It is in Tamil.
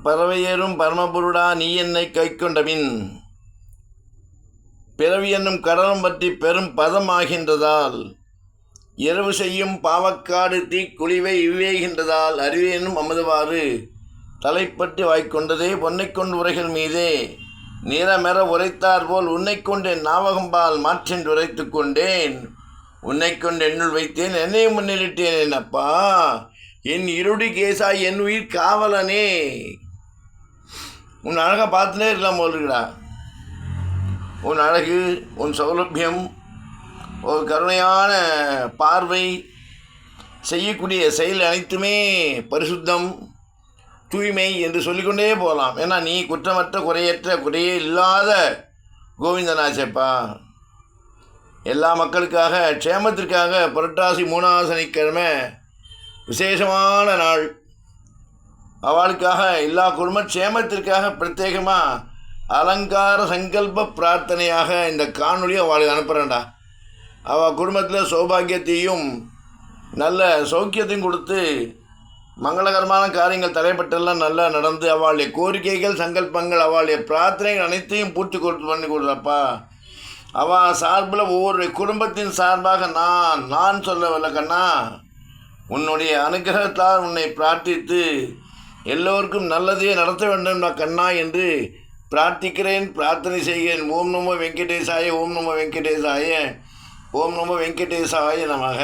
பறவையேறும் பரமபுருடா நீ என்னை கைக்கொண்டபின். பிறவி என்னும் கடலும் பற்றி பெரும் பதமாகின்றதால் இரவு செய்யும் பாவக்காடு தீ குழிவை இவ்வேகின்றதால் அறிவேனும் அமுதுவாறு தலைப்பட்டு வாய்க்கொண்டதே பொன்னை கொண்டு உரைகள் மீதே. நிறமெற உரைத்தார் போல் உன்னை கொண்டு என் நாவகம்பால் மாற்றென்று உரைத்து கொண்டேன். உன்னை கொண்டு என்னுள் வைத்தேன் என்னை முன்னிலிட்டேன் என்னப்பா என் இருடி கேசா என் உயிர் காவலனே. உன் அழகை பார்த்துனே இருக்கலாம் போல் உன் அழகு உன் சௌலபியம் ஒரு கருணையான பார்வை செய்யக்கூடிய செயல் அனைத்துமே பரிசுத்தம் தூய்மை என்று சொல்லிக்கொண்டே போகலாம். ஏன்னா நீ குற்றமற்ற குறையற்ற குறையே இல்லாத கோவிந்தனாச்சப்பா எல்லா மக்களுக்காக க்ஷேமத்திற்காக புரட்டாசி மூணாவது சனிக்கிழமை விசேஷமான நாள். அவளுக்காக எல்லா குடும்ப க்ஷேமத்திற்காக பிரத்யேகமாக அலங்கார சங்கல்ப பிரார்த்தனையாக இந்த காணொலியை அவளுக்கு அனுப்புகிறேன்டா அவள் குடும்பத்தில் சௌபாகியத்தையும் நல்ல சௌக்கியத்தையும் கொடுத்து மங்களகரமான காரியங்கள் தலைப்பட்டெல்லாம் நல்லா நடந்து அவளுடைய கோரிக்கைகள் சங்கல்பங்கள் அவளுடைய பிரார்த்தனைகள் அனைத்தையும் பூர்த்தி கொடுத்து பண்ணி கொடுறப்பா அவள் சார்பில் ஒவ்வொரு குடும்பத்தின் சார்பாக நான் நான் சொல்லவில்லை கண்ணா உன்னுடைய அனுகிரகத்தால் உன்னை பிரார்த்தித்து எல்லோருக்கும் நல்லதே நடத்த வேண்டும் நான் கண்ணா என்று பிரார்த்திக்கிறேன். பிரார்த்தனை செய்கிறேன். ஓம் நமோ வெங்கடேசாய ஓம் நமோ வெங்கடேசாய ஓம் நமோ வெங்கடேசாய நமக.